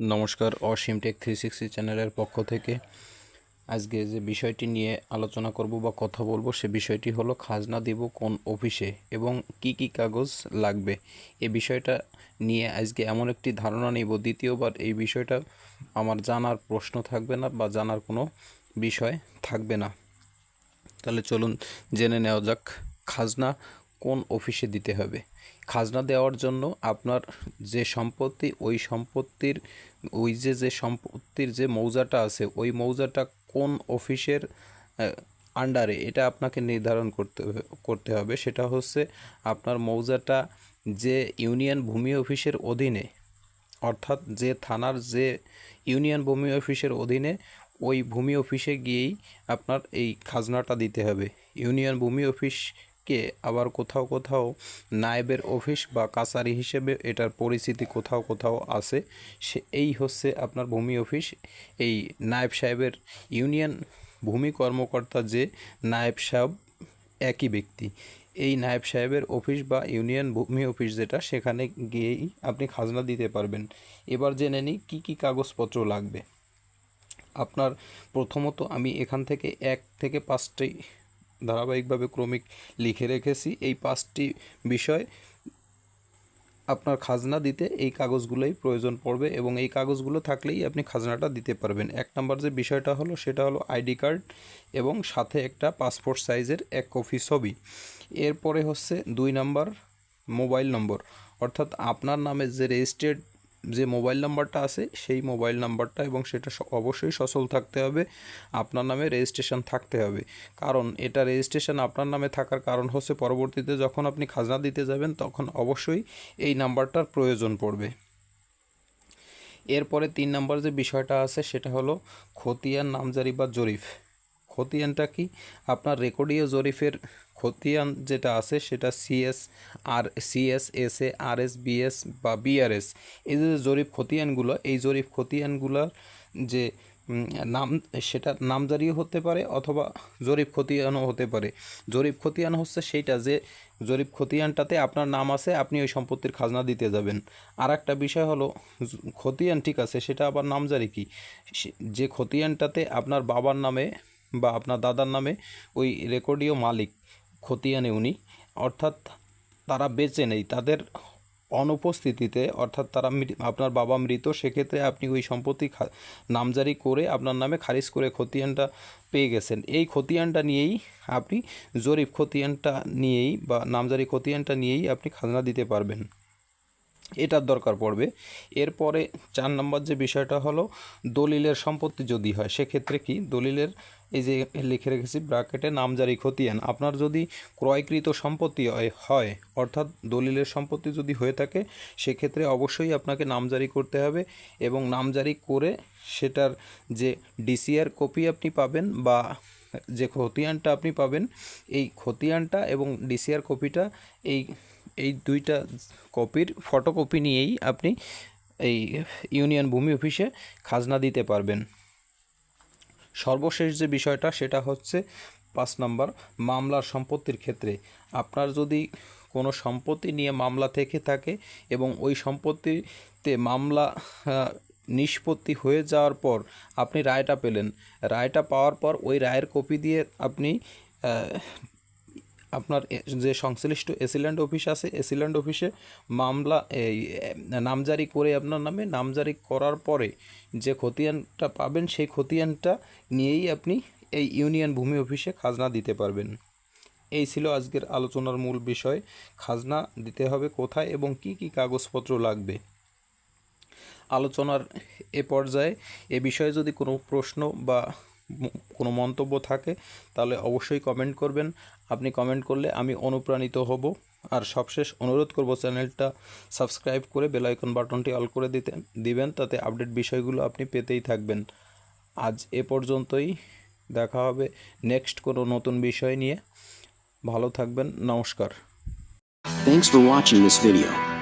নমস্কার অসীম take three sixty চ্যানেলের পক্ষ থেকে। আজকে যে বিষয়টি নিয়ে আলোচনা করব বা কথা বলব, সে বিষয়টি হলো খাজনা দিব কোন অফিসে এবং কি কি কাগজ লাগবে। এ বিষয়টা নিয়ে আজকে এমন একটি ধারণা নিব। দ্বিতীয়বার এই বিষয়টা আমার জানার প্রশ্ন থাকবে না বা জানার কোনো বিষয় থাকবে না। তাহলে চলুন জেনে নেওয়া যাক। খাজনা কোন অফিসে দিতে হবে? খাজনা দেওয়ার জন্য আপনার যে সম্পত্তি, ওই সম্পত্তির, ওই যে যে সম্পত্তির যে মৌজাটা আছে, ওই মৌজাটা কোন অফিসের আন্ডারে এটা আপনাকে নির্ধারণ করতে করতে হবে। সেটা হচ্ছে আপনার মৌজাটা যে ইউনিয়ন ভূমি অফিসের অধীনে, অর্থাৎ যে থানার যে ইউনিয়ন ভূমি অফিসের অধীনে, ওই ভূমি অফিসে গিয়েই আপনার এই খাজনাটা দিতে হবে। ইউনিয়ন ভূমি অফিসকে আবার কোথাও কোথাও নায়েবের অফিস বা কাছারি হিসেবে এটার পরিচিতি কোথাও কোথাও আছে। সে এই হচ্ছে আপনার ভূমি অফিস। এই নায়েব সাহেবের ইউনিয়ন ভূমি কর্মকর্তা যে নায়েব সাহেব একই ব্যক্তি। এই নায়েব সাহেবের অফিস বা ইউনিয়ন ভূমি অফিস যেটা, সেখানে গিয়েই আপনি খাজনা দিতে পারবেন। এবার জেনে নিই কী কী কাগজপত্র লাগবে। আপনার প্রথমত আমি এখান থেকে এক থেকে পাঁচটি ধারাবাহিকভাবে ক্রমিক লিখে রেখেছি। এই পাঁচটি বিষয় আপনার খাজনা দিতে এই কাগজগুলোই প্রয়োজন পড়বে এবং এই কাগজগুলো থাকলেই আপনি খাজনাটা দিতে পারবেন। এক নম্বর যে বিষয়টা হলো, সেটা হলো আইডি কার্ড এবং সাথে একটা পাসপোর্ট সাইজের এক কপি ছবি। এরপরে হচ্ছে দুই নাম্বার মোবাইল নম্বর। অর্থাৎ আপনার নামে যে রেজিস্টার্ড যে মোবাইল নাম্বারটা আছে, সেই মোবাইল নাম্বারটা এবং সেটা অবশ্যই সচল থাকতে হবে, আপনার নামে রেজিস্ট্রেশন থাকতে হবে। কারণ এটা রেজিস্ট্রেশন আপনার নামে থাকার কারণ হচ্ছে পরবর্তীতে যখন আপনি খাজনা দিতে যাবেন, তখন অবশ্যই এই নাম্বারটার প্রয়োজন পড়বে। এরপরে তিন নম্বর যে বিষয়টা আছে, সেটা হলো খতিয়ান, নামজারি বা জরিফ। খতিয়ানটা কি? আপনার রেকর্ডীয় জরিফের খতিয়ান যেটা আছে সেটা CS R CS S A R S BS বা বিআরএস। এই যে জরিপ খতিয়ানগুলো, এই জরিপ খতিয়ানগুলোর যে নাম, সেটা নামজারিও হতে পারে অথবা জরিপ খতিয়ানও হতে পারে। জরিপ খতিয়ান হচ্ছে সেইটা যে জরিপ খতিয়ানটাতে আপনার নাম আছে, আপনি ওই সম্পত্তির খাজনা দিতে যাবেন। আর একটা বিষয় হলো, খতিয়ান ঠিক আছে, সেটা আবার নামজারি কি? যে খতিয়ানটাতে আপনার বাবার নামে বা আপনার দাদার নামে ওই রেকর্ডীয় মালিক খতিয়ানে উনি, অর্থাৎ তারা বেঁচে নেই। তাদের অনুপস্থিতিতে, অর্থাৎ তারা আপনার বাবা মৃত, সেক্ষেত্রে আপনি ওই সম্পত্তি নামজারি করে আপনার নামে খারিজ করে খতিয়ানটা পেয়ে গেছেন। এই খতিয়ানটা নিয়েই আপনি জরিপ খতিয়ানটা নিয়েই বা নামজারি খতিয়ানটা নিয়েই আপনি খাজনা দিতে পারবেন। এটার দরকার পড়বে। এরপরে চার নম্বর যে বিষয়টা হলো, দলিলের সম্পত্তি যদি হয়, সেক্ষেত্রে কি? দলিলের এই যে লিখে রেখেছি ব্র্যাকেটে নামজারি খতিয়ান, আপনার যদি ক্রয়কৃত সম্পত্তি হয় হয়, অর্থাৎ দলিলের সম্পত্তি যদি হয়ে থাকে, সেক্ষেত্রে অবশ্যই আপনাকে নামজারি করতে হবে এবং নামজারি করে সেটার যে ডিসিআর কপি আপনি পাবেন বা যে খতিয়ানটা আপনি পাবেন, এই খতিয়ানটা এবং ডিসিআর কপিটা, এই এই দুইটা কপির ফটোকপি নিয়েই আপনি এই ইউনিয়ন ভূমি অফিসে খাজনা দিতে পারবেন। সর্বশেষ যে বিষয়টা, সেটা হচ্ছে পাঁচ নাম্বার, মামলার সম্পত্তির ক্ষেত্রে। আপনার যদি কোনো সম্পত্তি নিয়ে মামলা থেকে থাকে এবং ওই সম্পত্তিতে মামলা নিষ্পত্তি হয়ে যাওয়ার পর আপনি রায়টা পেলেন। রায়টা পাওয়ার পর ওই রায়ের কপি দিয়ে আপনি আপনার যে সংশ্লিষ্ট এসিল্যান্ড অফিস আছে এসিল্যান্ড অফিসে মামলা, এই নামজারি করে আপনার নামে নামজারি করার পরে যে খতিয়ানটা পাবেন, সেই খতিয়ানটা নিয়েই আপনি এই ইউনিয়ন ভূমি অফিসে খাজনা দিতে পারবেন। এই ছিল আজকের আলোচনার মূল বিষয়। খাজনা দিতে হবে কোথায় এবং কি কি কাগজপত্র লাগবে? আলোচনার এ পর্যায়ে এ বিষয়ে যদি কোনো প্রশ্ন বা কোনো মন্তব্য থাকে, তাহলে অবশ্যই কমেন্ট করবেন। আপনি কমেন্ট করলে আমি অনুপ্রাণিত হব। আর সবশেষ অনুরোধ করব, চ্যানেলটা সাবস্ক্রাইব করে বেল আইকন বাটনটি অল করে দিতে, দিবেন, তাতে আপডেট বিষয়গুলো আপনি পেতেই থাকবেন। আজ এ পর্যন্তই। দেখা হবে নেক্সট কোনো নতুন বিষয় নিয়ে। ভালো থাকবেন, নমস্কার। Thanks for watching this video.